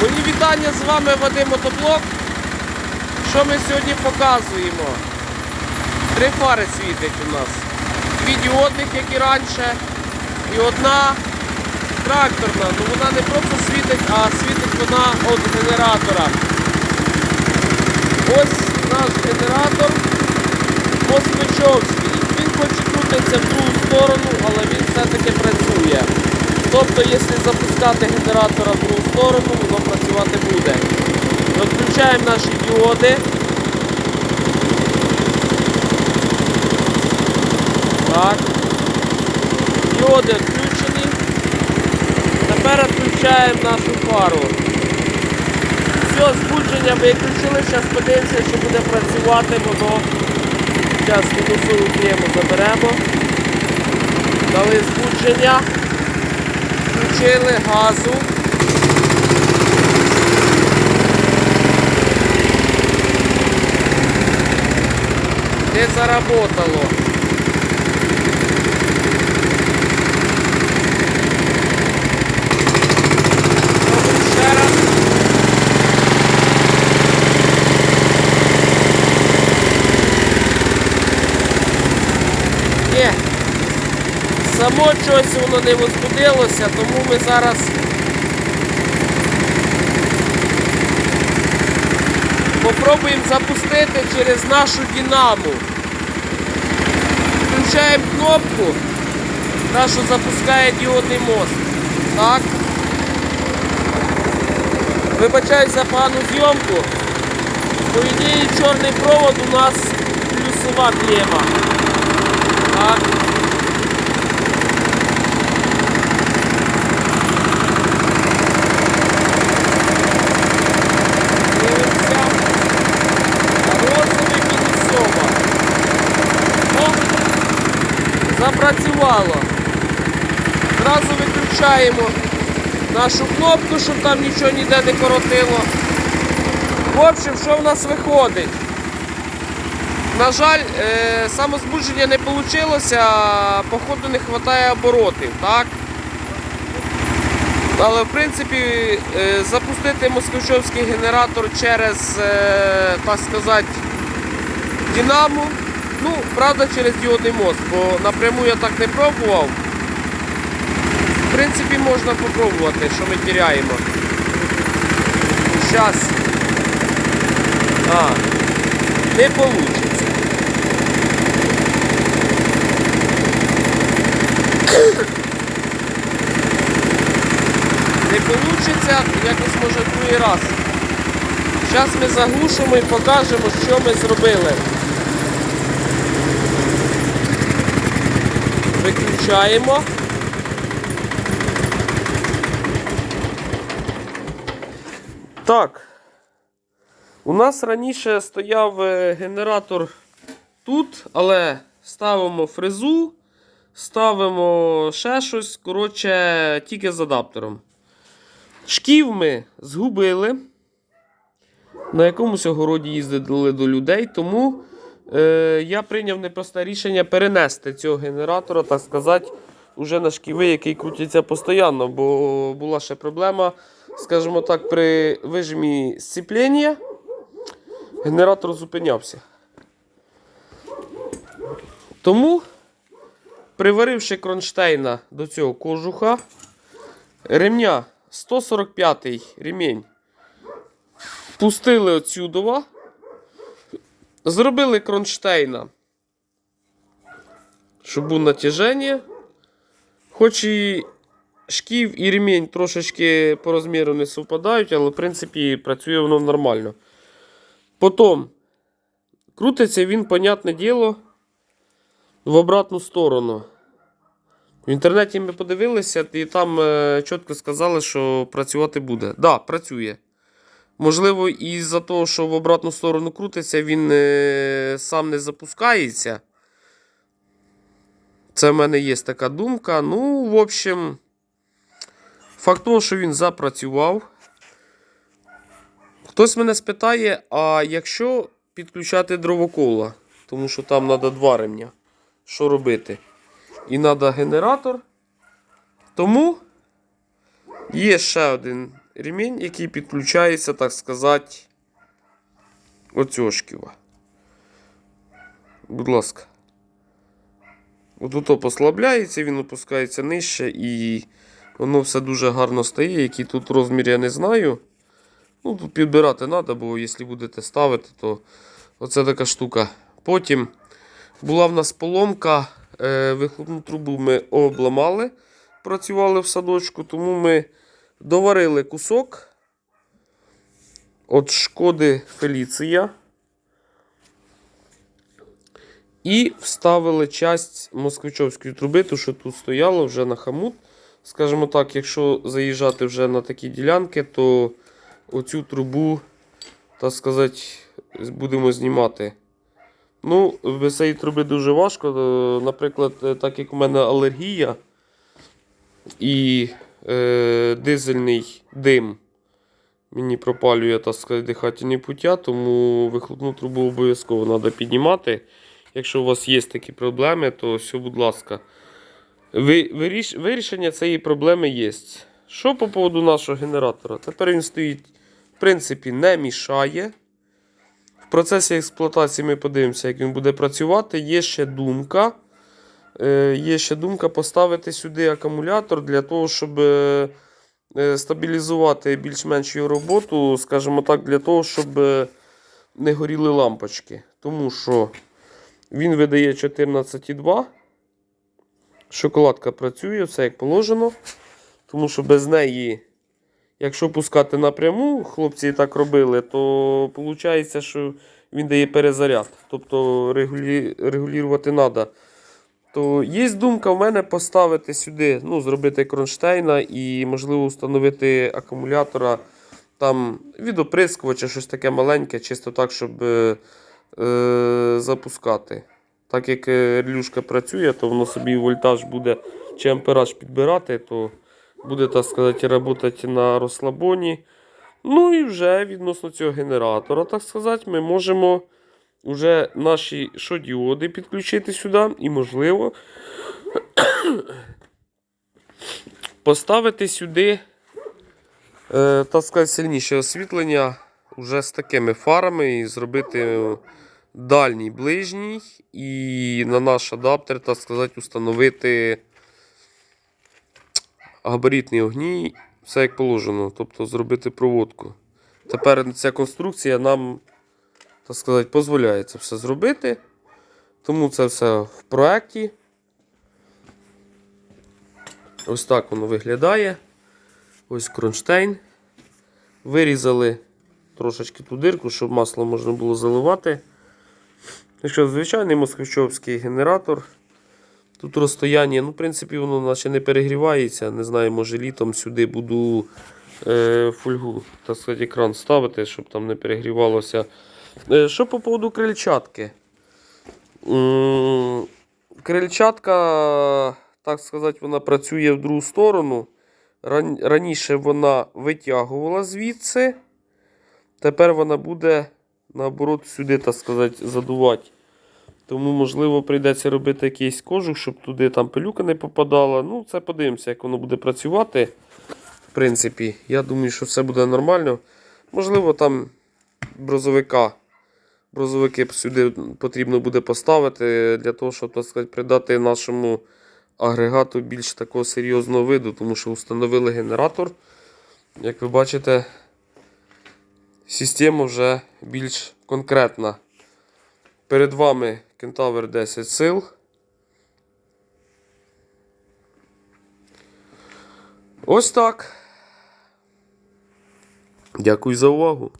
Мої вітання з вами Вадим Мотоблок. Що ми сьогодні показуємо? Три фари світить у нас. Дві діодних, як і раніше, і одна тракторна. Ну вона не просто світить, а світить вона від генератора. Ось наш генератор Москвичовський. Він хоч і крутиться в другу сторону, але він все-таки працює. Тобто, якщо запускати генератора в другу сторону, воно працювати буде. Відключаємо наші діоди. Так. Діоди включені. Тепер відключаємо нашу фару. Все, збудження виключили. Зараз подивимося, що буде працювати воно. Зараз мінусову клему заберемо. Дали збудження. Включили газу. Не заработало. Пробуємо ще раз. Ні. Само щось воно не возбудилося, тому ми зараз попробуємо запустити через нашу динаму. Включаємо кнопку, та що запускає діодний мост. Так. Вибачаюсь за погану зйомку. По ідеї чорний провод у нас плюсова клема. Так. Запрацювало. Зразу виключаємо нашу кнопку, щоб там нічого ніде не коротило. В общем, що в нас виходить? На жаль, е, самозбудження не вийшло, походу не вистачає оборотів, так? Але в принципі е, запустити москвичовський генератор через, е, так сказати, Динамо, ну, правда, через діодний мост, бо напряму я так не пробував. В принципі, можна попробувати, що ми тіряємо. Зараз. А, не вийде. Не вийде, якось може другий раз. Зараз ми заглушимо і покажемо, що ми зробили. Виключаємо. Так. У нас раніше стояв е, генератор тут, але ставимо фрезу, ставимо ще щось, коротше, тільки з адаптером. Шків ми згубили. На якомусь огороді їздили до людей, тому е, я прийняв непросте рішення перенести цього генератора, так сказати, уже на шківи, який крутиться постійно, бо була ще проблема, скажімо так, при вижимі сцеплення генератор зупинявся. Тому, приваривши кронштейна до цього кожуха, ремня 145 ремінь пустили отсюдова, зробили кронштейна, було натяження. Хоч і шків і ремінь трошечки по розміру не совпадають, але в принципі працює воно нормально. Потім крутиться він, понятне діло, в обратну сторону. В інтернеті ми подивилися, і там е, чітко сказали, що працювати буде. Так, да, працює. Можливо, із-за того, що в обратну сторону крутиться, він е, сам не запускається. Це в мене є така думка. Ну, в общем, факт того, що він запрацював. Хтось мене спитає, а якщо підключати дровокола, тому що там треба два ремня, що робити? І треба генератор. Тому є ще один ремінь, який підключається, так сказати, оцьошківа. Будь ласка. Отут послабляється, він опускається нижче і воно все дуже гарно стає. Який тут розмір, я не знаю. Ну, тут підбирати треба, бо якщо будете ставити, то оце така штука. Потім була в нас поломка. Е, вихлопну трубу ми обламали, працювали в садочку, тому ми доварили кусок від шкоди Феліція. І вставили часть москвичовської труби, ту, що тут стояло вже на хамут. Скажімо так, якщо заїжджати вже на такі ділянки, то оцю трубу, так сказати, будемо знімати. Ну, без цієї труби дуже важко. Наприклад, так як у мене алергія і е, дизельний дим мені пропалює так сказати, дихательні пуття, тому вихлопну трубу обов'язково треба піднімати. Якщо у вас є такі проблеми, то все, будь ласка. Ви, виріш, вирішення цієї проблеми є. Що по поводу нашого генератора? Тепер він стоїть, в принципі, не мішає. В процесі експлуатації ми подивимося, як він буде працювати. Є ще думка. Е, є ще думка поставити сюди акумулятор для того, щоб е, е, стабілізувати більш-менш його роботу, скажімо так, для того, щоб не горіли лампочки. Тому що він видає 14,2. Шоколадка працює, все як положено. Тому що без неї, якщо пускати напряму, хлопці і так робили, то виходить, що він дає перезаряд. Тобто регулювати треба. То є думка в мене поставити сюди, ну, зробити кронштейна і, можливо, встановити акумулятора там від оприскувача, щось таке маленьке, чисто так, щоб е, е, запускати. Так як е, релюшка працює, то воно собі вольтаж буде чи ампераж підбирати, то буде, так сказати, працювати на розслабоні. Ну і вже відносно цього генератора, так сказати, ми можемо вже наші шодіоди підключити сюди і, можливо, поставити сюди, е, так сказати, сильніше освітлення вже з такими фарами і зробити дальній ближній і на наш адаптер, так сказати, установити габаритні огні, все як положено, тобто зробити проводку. Тепер ця конструкція нам, так сказати, дозволяє це все зробити. Тому це все в проєкті. Ось так воно виглядає. Ось кронштейн. Вирізали трошечки ту дирку, щоб масло можна було заливати. Якщо звичайний москвичовський генератор. Тут розстояння, ну, в принципі, воно наче не перегрівається. Не знаю, може літом сюди буду е, фольгу, так сказати, екран ставити, щоб там не перегрівалося. Е, що по поводу крильчатки? Крильчатка, так сказати, вона працює в другу сторону. Раніше вона витягувала звідси. Тепер вона буде наоборот сюди, так сказати, задувати. Тому, можливо, прийдеться робити якийсь кожух, щоб туди там пилюка не попадала. Ну, це подивимося, як воно буде працювати. В принципі, я думаю, що все буде нормально. Можливо, там брозовика. Брозовики сюди потрібно буде поставити для того, щоб так сказати, придати нашому агрегату більш такого серйозного виду, тому що встановили генератор. Як ви бачите, система вже більш конкретна. Перед вами Кентавр 10 сил. Ось так. Дякую за увагу.